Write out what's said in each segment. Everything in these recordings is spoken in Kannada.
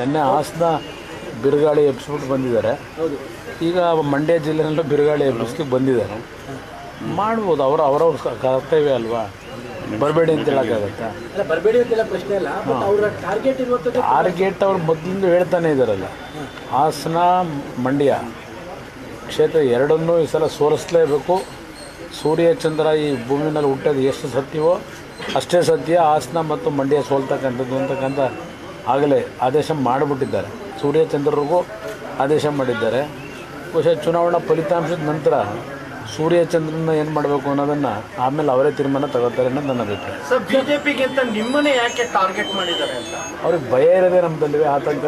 ನಿನ್ನೆ ಹಾಸನ ಬಿರುಗಾಳಿ ಎಬ್ಸ್ಬಿಟ್ಟು ಬಂದಿದ್ದಾರೆ. ಈಗ ಮಂಡ್ಯ ಜಿಲ್ಲೆನಲ್ಲೂ ಬಿರುಗಾಳಿ ಎಬ್ಬಿಸ್ಲಿಕ್ಕೆ ಬಂದಿದ್ದಾರೆ. ಮಾಡ್ಬೋದು ಅವರ ಅವರವ್ರ ಕರ್ತವ್ಯ ಅಲ್ವಾ? ಬರಬೇಡಿ ಅಂತ ಹೇಳೋಕ್ಕಾಗತ್ತಾ? ಟಾರ್ಗೆಟ್ ಅವ್ರು ಮೊದಲಿಂದ ಹೇಳ್ತಾನೆ ಇದ್ದಾರಲ್ಲ. ಹಾಸನ ಮಂಡ್ಯ ಕ್ಷೇತ್ರ ಎರಡನ್ನೂ ಈ ಸಲ ಸೋರಿಸಲೇಬೇಕು. ಸೂರ್ಯ ಚಂದ್ರ ಈ ಭೂಮಿನಲ್ಲಿ ಹುಟ್ಟೋದು ಎಷ್ಟು ಸತ್ಯವೋ ಅಷ್ಟೇ ಸತ್ಯ. ಹಾಸನ ಮತ್ತು ಮಂಡ್ಯ ಸೋಲ್ತಕ್ಕಂಥದ್ದು ಅಂತಕ್ಕಂಥ ಆಗಲೇ ಆದೇಶ ಮಾಡಿಬಿಟ್ಟಿದ್ದಾರೆ. ಸೂರ್ಯಚಂದ್ರರಿಗೂ ಆದೇಶ ಮಾಡಿದ್ದಾರೆ. ಬಹುಶಃ ಚುನಾವಣಾ ಫಲಿತಾಂಶದ ನಂತರ ಸೂರ್ಯಚಂದ್ರನ ಏನು ಮಾಡಬೇಕು ಅನ್ನೋದನ್ನು ಆಮೇಲೆ ಅವರೇ ತೀರ್ಮಾನ ತಗೋತಾರೆ ಅನ್ನೋದು ನನ್ನ ಅಭಿಪ್ರಾಯ. ಸರ್ ಬಿಜೆಪಿಗಿಂತ ನಿಮ್ಮನ್ನೇ ಯಾಕೆ ಟಾರ್ಗೆಟ್ ಮಾಡಿದ್ದಾರೆ ಅಂತ? ಅವ್ರಿಗೆ ಭಯ ಇರೋದೇ ನಮ್ಮದಲ್ಲಿ ಆತಂಕ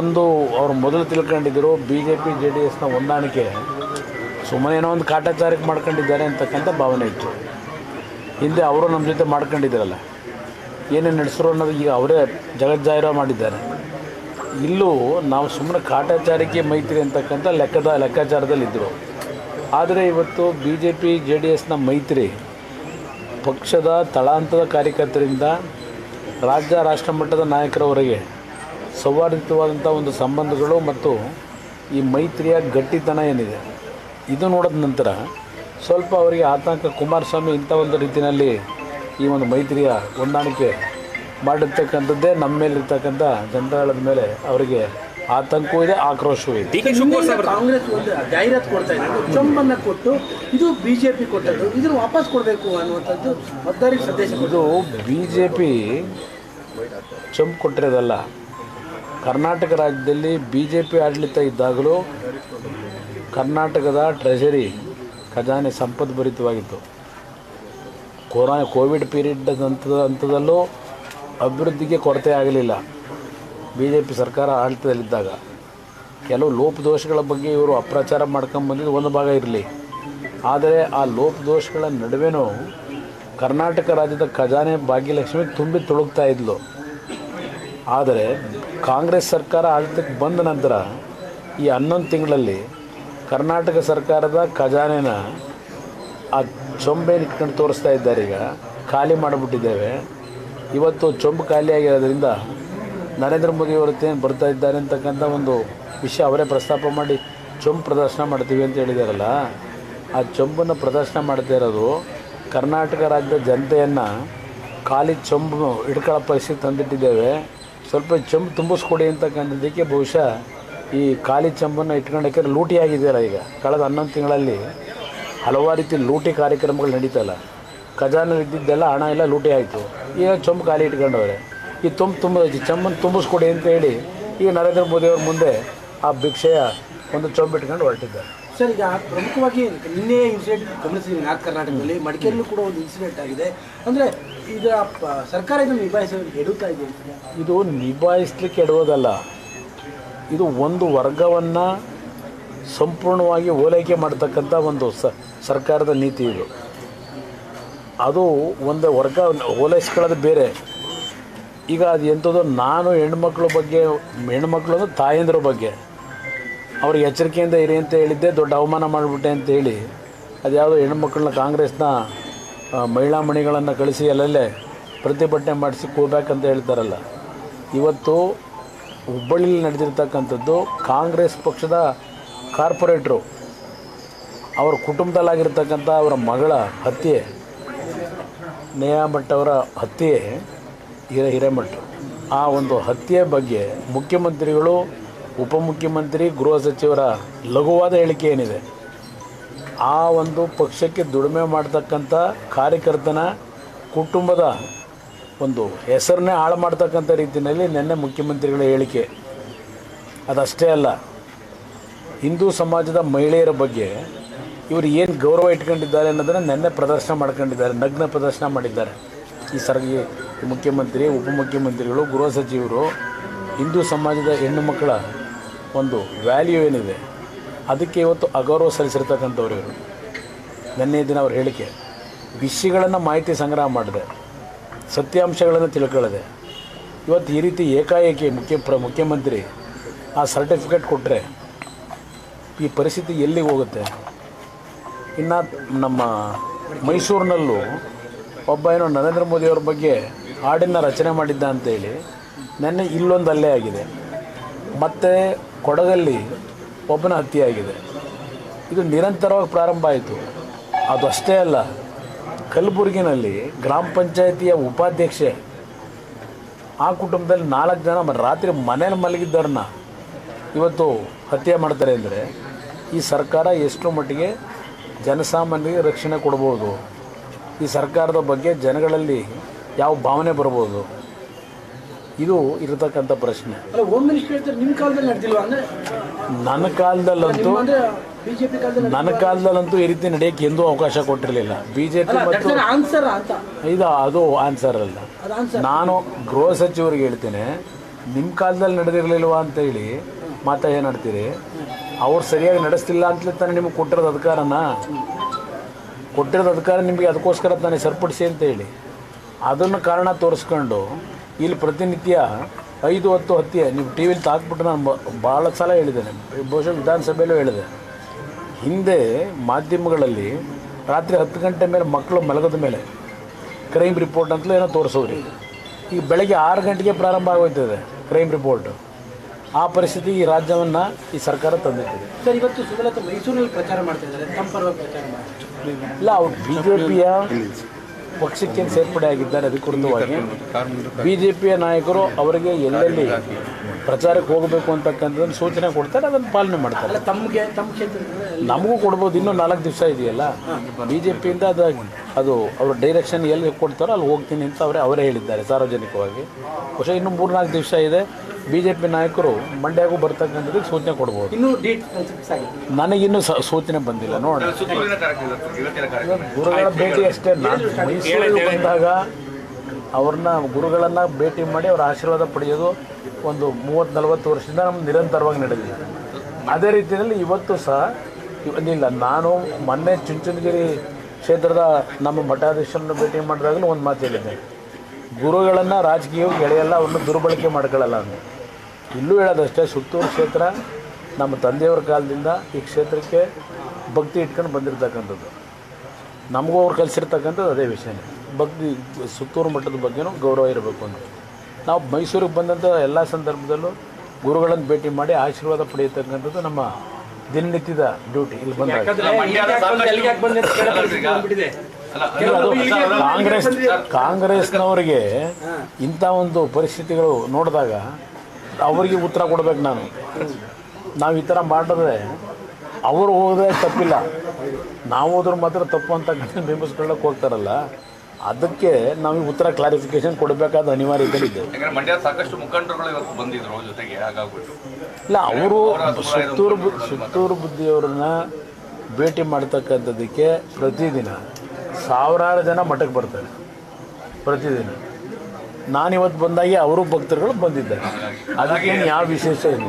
ಒಂದು ಅವ್ರು ಮೊದಲು ತಿಳ್ಕೊಂಡಿದ್ದರು B J P J D ಎಸ್ನ ಹೊಂದಾಣಿಕೆ. ಸುಮ್ಮನೆ ಏನೋ ಒಂದು ಕಾಟಾಚಾರಕ್ಕೆ ಮಾಡ್ಕೊಂಡಿದ್ದಾರೆ ಅಂತಕ್ಕಂಥ ಭಾವನೆ ಇತ್ತು. ಹಿಂದೆ ಅವರು ನಮ್ಮ ಜೊತೆ ಮಾಡ್ಕೊಂಡಿದ್ದಾರಲ್ಲ ಏನೇನು ನಡೆಸಿರೋ ಅನ್ನೋದು ಈಗ ಅವರೇ ಜಗಜ್ಜಾಹಿರ ಮಾಡಿದ್ದಾರೆ. ಇಲ್ಲೂ ನಾವು ಸುಮ್ಮನೆ ಕಾಟಾಚಾರಕ್ಕೆ ಮೈತ್ರಿ ಅಂತಕ್ಕಂಥ ಲೆಕ್ಕದ ಲೆಕ್ಕಾಚಾರದಲ್ಲಿದ್ದರು ಆದರೆ ಇವತ್ತು B J P J D ಎಸ್ನ ಮೈತ್ರಿ ಪಕ್ಷದ ತಳಾಂತದ ಕಾರ್ಯಕರ್ತರಿಂದ ರಾಜ್ಯ, ರಾಷ್ಟ್ರ ಮಟ್ಟದ ನಾಯಕರವರೆಗೆ ಸೌಹಾರ್ದಿತವಾದಂಥ ಒಂದು ಸಂಬಂಧಗಳು ಮತ್ತು ಈ ಮೈತ್ರಿಯ ಗಟ್ಟಿತನ ಏನಿದೆ, ಇದು ನೋಡಿದ ನಂತರ ಸ್ವಲ್ಪ ಅವರಿಗೆ ಆತಂಕ ಕುಮಾರಸ್ವಾಮಿ ಇಂಥ ಒಂದು ರೀತಿಯಲ್ಲಿ ಈ ಒಂದು ಮೈತ್ರಿಯ ಹೊಂದಾಣಿಕೆ ಮಾಡಿರ್ತಕ್ಕಂಥದ್ದೇ ನಮ್ಮ ಮೇಲಿರ್ತಕ್ಕಂಥ ಜನತಾದಳದ ಮೇಲೆ ಅವರಿಗೆ ಆತಂಕವೂ ಇದೆ ಆಕ್ರೋಶವೂ ಇದೆ. ಕಾಂಗ್ರೆಸ್ ಒಂದು ಜಾಹೀರಾತು ಕೊಡ್ತಾ ಇದ್ದಾರೆ. ಚೊಂಬನ್ನ ಕೊಟ್ಟು ಇದು ಬಿ ಜೆ ಪಿ ಕೊಟ್ಟದ್ದು. ಇದನ್ನು ವಾಪಸ್ ಕೊಡಬೇಕು ಅನ್ನುವಂಥದ್ದು ಮತದಾರಿಗೆ ಸಂದೇಶ ಇದು ಬಿ ಜೆ ಪಿ ಚಂಪ್ ಕೊಟ್ಟಿರೋದಲ್ಲ. ಕರ್ನಾಟಕ ರಾಜ್ಯದಲ್ಲಿ ಬಿ ಜೆ ಪಿ ಆಡಳಿತ ಇದ್ದಾಗಲೂ ಕರ್ನಾಟಕದ ಟ್ರೆಜರಿ ಖಜಾನೆ ಸಂಪದ್ಭರಿತವಾಗಿತ್ತು ಕೊರೋನಾ, ಕೋವಿಡ್ ಪೀರಿಯಡ್ ಹಂತದ ಹಂತದಲ್ಲೂ ಅಭಿವೃದ್ಧಿಗೆ ಕೊರತೆ ಆಗಲಿಲ್ಲ. ಬಿ ಜೆ ಪಿ ಸರ್ಕಾರ ಆಡಳಿತದಲ್ಲಿದ್ದಾಗ. ಕೆಲವು ಲೋಪದೋಷಗಳ ಬಗ್ಗೆ ಇವರು ಅಪ್ರಚಾರ ಮಾಡ್ಕೊಂಬಂದಿದ್ದು ಒಂದು ಭಾಗ ಇರಲಿ. ಆದರೆ ಆ ಲೋಪದೋಷಗಳ ನಡುವೆನೂ ಕರ್ನಾಟಕ ರಾಜ್ಯದ ಖಜಾನೆ ಭಾಗ್ಯಲಕ್ಷ್ಮಿ ತುಂಬಿ ತುಳುಕ್ತಾ ಇದ್ಲು. ಆದರೆ ಕಾಂಗ್ರೆಸ್ ಸರ್ಕಾರ ಆಡಳಿತಕ್ಕೆ ಬಂದ ನಂತರ ಈ ಹನ್ನೊಂದು ತಿಂಗಳಲ್ಲಿ ಕರ್ನಾಟಕ ಸರ್ಕಾರದ ಖಜಾನೆನ ಆ ಚೊಂಬೆನ ಇಟ್ಕೊಂಡು ತೋರಿಸ್ತಾ ಇದ್ದಾರೆ ಈಗ. ಖಾಲಿ ಮಾಡಿಬಿಟ್ಟಿದ್ದೇವೆ. ಇವತ್ತು ಚೊಂಬು ಖಾಲಿಯಾಗಿರೋದ್ರಿಂದ ನರೇಂದ್ರ ಮೋದಿಯವರು ಏನು ಬರ್ತಾ ಇದ್ದಾರೆ ಅಂತಕ್ಕಂಥ ಒಂದು ವಿಷಯ ಅವರೇ ಪ್ರಸ್ತಾಪ ಮಾಡಿ ಚೊಂಬು ಪ್ರದರ್ಶನ ಮಾಡ್ತೀವಿ ಅಂತ ಹೇಳಿದಾರಲ್ಲ. ಆ ಚೊಂಬನ್ನು ಪ್ರದರ್ಶನ ಮಾಡ್ತಾ ಇರೋದು ಕರ್ನಾಟಕ ರಾಜ್ಯದ ಜನತೆಯನ್ನು ಖಾಲಿ ಚೊಂಬು ಹಿಡ್ಕೊಳ್ಳೋ ಪರಿಸ್ಥಿತಿ ತಂದಿಟ್ಟಿದ್ದೇವೆ. ಸ್ವಲ್ಪ ಚೊಂಬು ತುಂಬಿಸ್ಕೊಡಿ ಅಂತಕ್ಕಂಥದ್ದಕ್ಕೆ ಬಹುಶಃ ಈ ಖಾಲಿ ಚೊಂಬನ್ನು ಇಟ್ಕೊಂಡಕ್ಕೆ ಲೂಟಿ ಆಗಿದೆಯಲ್ಲ ಈಗ? ಕಳೆದ ಹನ್ನೊಂದು ತಿಂಗಳಲ್ಲಿ ಹಲವಾರು ರೀತಿ ಲೂಟಿ ಕಾರ್ಯಕ್ರಮಗಳು ನಡೀತಲ್ಲ. ಖಜಾನೆ ಇದ್ದಿದ್ದೆಲ್ಲ ಹಣ ಎಲ್ಲ ಲೂಟಿ ಆಯಿತು. ಈಗ ಚೊಂಬು ಖಾಲಿ ಇಟ್ಕೊಂಡವ್ರೆ. ಈ ತುಂಬ ತುಂಬ ಚೊಂಬನ್ನು ತುಂಬಿಸ್ಕೊಡಿ ಅಂತ ಹೇಳಿ ಈಗ ನರೇಂದ್ರ ಮೋದಿಯವ್ರ ಮುಂದೆ ಆ ಭಿಕ್ಷೆಯ ಒಂದು ಚೊಂಬು ಇಟ್ಕೊಂಡು ಹೊರಟಿದ್ದಾರೆ. ಸರ್ ಈಗ ಪ್ರಮುಖವಾಗಿ ನಿನ್ನೆ ಇನ್ಸಿಡೆಂಟ್ ಗಮನಿಸಿದ್ದೀನಿ ನಾರ್ತ್ ಕರ್ನಾಟಕದಲ್ಲಿ ಮಡಿಕೇರಿಯಲ್ಲೂ ಕೂಡ ಒಂದು ಇನ್ಸಿಡೆಂಟ್ ಆಗಿದೆ. ಅಂದರೆ ಈಗ ಸರ್ಕಾರ ಇದನ್ನು ನಿಭಾಯಿಸಲು ಎಡುತ್ತಾ ಇದೆ ಇದು ನಿಭಾಯಿಸ್ಲಿಕ್ಕೆ ಎಡುವುದಲ್ಲ. ಇದು ಒಂದು ವರ್ಗವನ್ನು ಸಂಪೂರ್ಣವಾಗಿ ಓಲೈಕೆ ಮಾಡ್ತಕ್ಕಂಥ ಒಂದು ಸರ್ಕಾರದ ನೀತಿ ಇದು. ಅದು ಒಂದು ವರ್ಗ ಓಲೈಸ್ಕೊಳ್ಳೋದು ಬೇರೆ. ಈಗ ಅದು ಎಂಥದ್ದು ನಾನು ಹೆಣ್ಮಕ್ಳ ಬಗ್ಗೆ, ಹೆಣ್ಮಕ್ಳು ಅಂದರೆ ತಾಯಂದ್ರ ಬಗ್ಗೆ. ಅವ್ರಿಗೆ ಎಚ್ಚರಿಕೆಯಿಂದ ಇರಿ ಅಂತ ಹೇಳಿದ್ದೆ, ದೊಡ್ಡ ಅವಮಾನ ಮಾಡಿಬಿಟ್ಟೆ ಅಂತ ಹೇಳಿ. ಅದ್ಯಾವುದೋ ಹೆಣ್ಮಕ್ಳನ್ನ ಕಾಂಗ್ರೆಸ್ನ ಮಹಿಳಾ ಮಣಿಗಳನ್ನು ಕಳಿಸಿ ಅಲ್ಲಲ್ಲೇ ಪ್ರತಿಭಟನೆ ಮಾಡಿಸಿ ಕೂಬ್ಯಾಕ್ ಅಂತ ಹೇಳ್ತಾರಲ್ಲ. ಇವತ್ತು ಹುಬ್ಬಳ್ಳಿಯಲ್ಲಿ ನಡೆದಿರ್ತಕ್ಕಂಥದ್ದು ಕಾಂಗ್ರೆಸ್ ಪಕ್ಷದ ಕಾರ್ಪೊರೇಟ್ರು, ಅವರ ಕುಟುಂಬದಲ್ಲಾಗಿರ್ತಕ್ಕಂಥ ಅವರ ಮಗಳ ಹತ್ಯೆ ನೇಹಾ ಅವರ ಹತ್ಯೆ, ಹಿರ, ಹಿರೇಮಠ್. ಆ ಒಂದು ಹತ್ಯೆ ಬಗ್ಗೆ ಮುಖ್ಯಮಂತ್ರಿಗಳು, ಉಪಮುಖ್ಯಮಂತ್ರಿ, ಗೃಹ ಸಚಿವರ ಲಘುವಾದ ಹೇಳಿಕೆ ಏನಿದೆ? ಆ ಒಂದು ಪಕ್ಷಕ್ಕೆ ದುಡಿಮೆ ಮಾಡ್ತಕ್ಕಂಥ ಕಾರ್ಯಕರ್ತನ ಕುಟುಂಬದ ಒಂದು ಹೆಸರನ್ನೇ ಹಾಳು ಮಾಡ್ತಕ್ಕಂಥ ರೀತಿಯಲ್ಲಿ ನಿನ್ನೆ ಮುಖ್ಯಮಂತ್ರಿಗಳ ಹೇಳಿಕೆ. ಅದಷ್ಟೇ ಅಲ್ಲ ಹಿಂದೂ ಸಮಾಜದ ಮಹಿಳೆಯರ ಬಗ್ಗೆ ಇವರು ಏನು ಗೌರವ ಇಟ್ಕೊಂಡಿದ್ದಾರೆ ಅನ್ನೋದನ್ನು ನಿನ್ನೆ ಪ್ರದರ್ಶನ ಮಾಡ್ಕೊಂಡಿದ್ದಾರೆ, ನಗ್ನ ಪ್ರದರ್ಶನ ಮಾಡಿದ್ದಾರೆ. ಈ ಸರ್ ಮುಖ್ಯಮಂತ್ರಿ, ಉಪಮುಖ್ಯಮಂತ್ರಿಗಳು, ಗೃಹ ಸಚಿವರು, ಹಿಂದೂ ಸಮಾಜದ ಹೆಣ್ಣು ಮಕ್ಕಳ ಒಂದು ವ್ಯಾಲ್ಯೂ ಏನಿದೆ, ಅದಕ್ಕೆ ಇವತ್ತು ಅಗೌರವ ಸಲ್ಲಿಸಿರ್ತಕ್ಕಂಥವ್ರು ಇವರು. ನಿನ್ನೆ ದಿನ ಅವ್ರ ಹೇಳಿಕೆ, ವಿಷಯಗಳನ್ನು ಮಾಹಿತಿ ಸಂಗ್ರಹ ಮಾಡಿದೆ, ಸತ್ಯಾಂಶಗಳನ್ನು ತಿಳ್ಕೊಳ್ಳದೆ ಇವತ್ತು ಈ ರೀತಿ ಏಕಾಏಕಿ ಮುಖ್ಯ ಪ್ರ, ಮುಖ್ಯಮಂತ್ರಿ ಆ ಸರ್ಟಿಫಿಕೇಟ್ ಕೊಟ್ಟರೆ ಈ ಪರಿಸ್ಥಿತಿ ಎಲ್ಲಿಗೆ ಹೋಗುತ್ತೆ? ಇನ್ನು ನಮ್ಮ ಮೈಸೂರಿನಲ್ಲೂ ಒಬ್ಬ ಏನೋ ನರೇಂದ್ರ ಮೋದಿಯವ್ರ ಬಗ್ಗೆ ಹಾಡಿನ ರಚನೆ ಮಾಡಿದ್ದ ಅಂತೇಳಿ ನೆನ್ನೆ ಇಲ್ಲೊಂದು ಅಲ್ಲೇ ಆಗಿದೆ. ಮತ್ತು ಕೊಡಗಲ್ಲಿ ಒಬ್ಬನ ಹತ್ಯೆ ಆಗಿದೆ. ಇದು ನಿರಂತರವಾಗಿ ಪ್ರಾರಂಭ ಆಯಿತು. ಅದು ಅಷ್ಟೇ ಅಲ್ಲ, ಕಲಬುರಗಿನಲ್ಲಿ ಗ್ರಾಮ ಪಂಚಾಯತಿಯ ಉಪಾಧ್ಯಕ್ಷೆ ಆ ಕುಟುಂಬದಲ್ಲಿ ನಾಲ್ಕು ಜನ ರಾತ್ರಿ ಮನೇಲಿ ಮಲಗಿದ್ದವ್ರನ್ನ ಇವತ್ತು ಹತ್ಯೆ ಮಾಡ್ತಾರೆ ಅಂದರೆ ಈ ಸರ್ಕಾರ ಎಷ್ಟು ಮಟ್ಟಿಗೆ ಜನಸಾಮಾನ್ಯರಿಗೆ ರಕ್ಷಣೆ ಕೊಡ್ಬೋದು. ಈ ಸರ್ಕಾರದ ಬಗ್ಗೆ ಜನಗಳಲ್ಲಿ ಯಾವ ಭಾವನೆ ಬರ್ಬೋದು? ಇದು ಇರತಕ್ಕಂಥ ಪ್ರಶ್ನೆ. ನನ್ನ ಕಾಲದಲ್ಲಂತೂ ನನ್ನ ಕಾಲದಲ್ಲಂತೂ ಈ ರೀತಿ ನಡೆಯಕ್ಕೆ ಎಂದೂ ಅವಕಾಶ ಕೊಟ್ಟಿರಲಿಲ್ಲ. ಬಿ ಜೆ ಪಿ ಮತ್ತು ಇದು ಅದು ಆನ್ಸರ್ ಅಲ್ಲ. ನಾನು ಗೃಹ ಸಚಿವರಿಗೆ ಹೇಳ್ತೇನೆ ನಿಮ್ಮ ಕಾಲದಲ್ಲಿ ನಡೆದಿರಲಿಲ್ವಾ ಅಂತೇಳಿ ಮಾತಾ ಏನಾಡ್ತೀರಿ ಅವ್ರು ಸರಿಯಾಗಿ ನಡೆಸ್ತಿಲ್ಲ ಅಂತಲೇ ತಾನೇ ನಿಮಗೆ ಕೊಟ್ಟಿರೋದು ಅಧಿಕಾರನ? ಕೊಟ್ಟಿರೋದು ಅಧಿಕಾರ ನಿಮಗೆ ಅದಕ್ಕೋಸ್ಕರ ತಾನೇ ಸರಿಪಡಿಸಿ ಅಂತ ಹೇಳಿ. ಅದನ್ನು ಕಾರಣ ತೋರಿಸ್ಕೊಂಡು ಇಲ್ಲಿ ಪ್ರತಿನಿತ್ಯ ಐದು ಹತ್ತು ಹತ್ಯೆ ನೀವು ಟಿ ವಿಲಿ ತಾಕ್ಬಿಟ್ಟು ನಾನು ಭಾಳ ಸಲ ಹೇಳಿದ್ದೇನೆ, ಬಹುಶಃ ವಿಧಾನಸಭೆಯಲ್ಲೂ ಹೇಳಿದೆ. ಹಿಂದೆ ಮಾಧ್ಯಮಗಳಲ್ಲಿ ರಾತ್ರಿ ಹತ್ತು ಗಂಟೆ ಮೇಲೆ ಮಕ್ಕಳು ಮಲಗದ ಮೇಲೆ ಕ್ರೈಮ್ ರಿಪೋರ್ಟ್ ಅಂತಲೂ ಏನೋ ತೋರಿಸೋರಿ ಈಗ ಬೆಳಗ್ಗೆ ಆರು ಗಂಟೆಗೆ ಪ್ರಾರಂಭ ಆಗೋಯ್ತದೆ ಕ್ರೈಮ್ ರಿಪೋರ್ಟ್ ಆ ಪರಿಸ್ಥಿತಿ ಈ ರಾಜ್ಯವನ್ನು ಈ ಸರ್ಕಾರ ತಂದಿರ್ತದೆ ಸರ್ ಇವತ್ತು ಸುಮಲತಾ ಮೈಸೂರಿನಲ್ಲಿ ಪ್ರಚಾರ ಮಾಡ್ತಾ ಇದ್ದಾರೆ. ತಮ್ಮ ಪರವಾಗಿ ಪ್ರಚಾರ ಮಾಡ್ತಾರೆ ಇಲ್ಲ ಅವ್ರು ಬಿ ಜೆ ಪಿಯ ಪಕ್ಷಕ್ಕೆ ಸೇರ್ಪಡೆ ಆಗಿದ್ದಾರೆ ಅಧಿಕೃತವಾಗಿ ಬಿ ಜೆ ಪಿಯ ನಾಯಕರು ಅವರಿಗೆ ಎಲ್ಲೆಲ್ಲಿ ಪ್ರಚಾರಕ್ಕೆ ಹೋಗಬೇಕು ಅಂತಕ್ಕಂಥದ್ದನ್ನು ಸೂಚನೆ ಕೊಡ್ತಾರೆ ಅದನ್ನು ಪಾಲನೆ ಮಾಡ್ತಾರೆ. ತಮಗೆ ತಮ್ಮ ನಮಗೂ ಕೊಡ್ಬೋದು ಇನ್ನೂ ನಾಲ್ಕು ದಿವಸ ಇದೆಯಲ್ಲ? ಬಿ ಜೆ ಪಿಯಿಂದ ಅದು ಅದು ಅವ್ರ ಡೈರೆಕ್ಷನ್ ಎಲ್ಲಿ ಕೊಡ್ತಾರೋ ಅಲ್ಲಿ ಹೋಗ್ತೀನಿ ಅಂತ ಅವರೇ ಅವರೇ ಹೇಳಿದ್ದಾರೆ ಸಾರ್ವಜನಿಕವಾಗಿ. ಬಹುಶಃ ಇನ್ನೂ ಮೂರು ನಾಲ್ಕು ದಿವಸ ಇದೆ. ಬಿ ಜೆ ಪಿ ನಾಯಕರು ಮಂಡ್ಯಗೂ ಬರ್ತಕ್ಕಂಥದ್ದು ಸೂಚನೆ ಕೊಡ್ಬೋದು. ಇನ್ನೂ ಡೇಟ್ ಫಿಕ್ಸ್ ಆಗಿದೆ. ನನಗಿನ್ನೂ ಸ ಸೂಚನೆ ಬಂದಿಲ್ಲ ನೋಡಿ. ಗುರುಗಳ ಭೇಟಿ ಅಷ್ಟೇ. ನಾನು ಮೈಸೂರಿಗೆ ಬಂದಾಗ ಅವ್ರನ್ನ ಗುರುಗಳನ್ನು ಭೇಟಿ ಮಾಡಿ ಅವ್ರ ಆಶೀರ್ವಾದ ಪಡೆಯೋದು ಒಂದು ಮೂವತ್ತು ನಲವತ್ತು ವರ್ಷದಿಂದ ನಮ್ಗೆ ನಿರಂತರವಾಗಿ ನಡೆದಿದೆ. ಅದೇ ರೀತಿಯಲ್ಲಿ ಇವತ್ತು ಸಹ ಇಲ್ಲ ನಾನು ಮೊನ್ನೆ ಚುಂಚನಗಿರಿ ಕ್ಷೇತ್ರದ ನಮ್ಮ ಮಠಾಧೀಶರನ್ನು ಭೇಟಿ ಮಾಡಿದಾಗಲೂ ಒಂದು ಮಾತು ಹೇಳಿದ್ದೆ. ಗುರುಗಳನ್ನು ರಾಜಕೀಯವಾಗಿ ಎಳೆಯಲ್ಲ ಅವ್ರನ್ನ ದುರ್ಬಳಕೆ ಮಾಡ್ಕೊಳ್ಳಲ್ಲ ಅಂತ. ಇಲ್ಲೂ ಹೇಳೋದಷ್ಟೇ ಸುತ್ತೂರು ಕ್ಷೇತ್ರ ನಮ್ಮ ತಂದೆಯವ್ರ ಕಾಲದಿಂದ ಈ ಕ್ಷೇತ್ರಕ್ಕೆ ಭಕ್ತಿ ಇಟ್ಕೊಂಡು ಬಂದಿರತಕ್ಕಂಥದ್ದು ನಮಗೂ ಅವ್ರು ಕಲಿಸಿರ್ತಕ್ಕಂಥದ್ದು ಅದೇ ವಿಷಯನೇ ಭಕ್ತಿ ಸುತ್ತೂರು ಮಠದ ಬಗ್ಗೆನೂ ಗೌರವ ಇರಬೇಕು ಅಂತ ನಾವು ಮೈಸೂರಿಗೆ ಬಂದಂಥ ಎಲ್ಲ ಸಂದರ್ಭದಲ್ಲೂ ಗುರುಗಳನ್ನು ಭೇಟಿ ಮಾಡಿ ಆಶೀರ್ವಾದ ಪಡೆಯತಕ್ಕಂಥದ್ದು ನಮ್ಮ ದಿನನಿತ್ಯದ ಡ್ಯೂಟಿ ಇಲ್ಲಿ ಅದು ಕಾಂಗ್ರೆಸ್ ಕಾಂಗ್ರೆಸ್ನವರಿಗೆ ಇಂಥ ಒಂದು ಪರಿಸ್ಥಿತಿಗಳು ನೋಡಿದಾಗ ಅವರಿಗೆ ಉತ್ತರ ಕೊಡ್ಬೇಕು ನಾನು. ನಾವು ಈ ಥರ ಮಾಡಿದ್ರೆ ಅವರು ಹೋದ್ರೆ ತಪ್ಪಿಲ್ಲ. ನಾವು ಹೋದ್ರೆ ಮಾತ್ರ ತಪ್ಪು ಅಂತ ಬಿಂಬಿಸ್ಕೊಳ್ಳೋಕೆ ಹೋಗ್ತಾರಲ್ಲ ಅದಕ್ಕೆ ನಾವು ಉತ್ತರ ಕ್ಲಾರಿಫಿಕೇಶನ್ ಕೊಡಬೇಕಾದ ಅನಿವಾರ್ಯತೆ ಇದೆ ಸಾಕಷ್ಟು ಮುಖಂಡರುಗಳು ಇವತ್ತು ಬಂದಿದ್ರು ಜೊತೆಗೆ ಹಾಗಾಗ್ಬಿಟ್ಟು. ಇಲ್ಲ ಅವರು ಸುತ್ತೂರು ಸುತ್ತೂರು ಬುದ್ಧಿಯವ್ರನ್ನ ಭೇಟಿ ಮಾಡ್ತಕ್ಕಂಥದ್ದಕ್ಕೆ ಪ್ರತಿದಿನ ಸಾವಿರಾರು ಜನ ಮಠಕ್ಕೆ ಬರ್ತಾರೆ. ಪ್ರತಿದಿನ. ನಾನಿವತ್ತು ಬಂದಾಗೆ ಅವರು ಭಕ್ತರುಗಳು ಬಂದಿದ್ದಾರೆ. ಅದಕ್ಕೇನು ಯಾವ ವಿಶೇಷ ಇಲ್ಲ.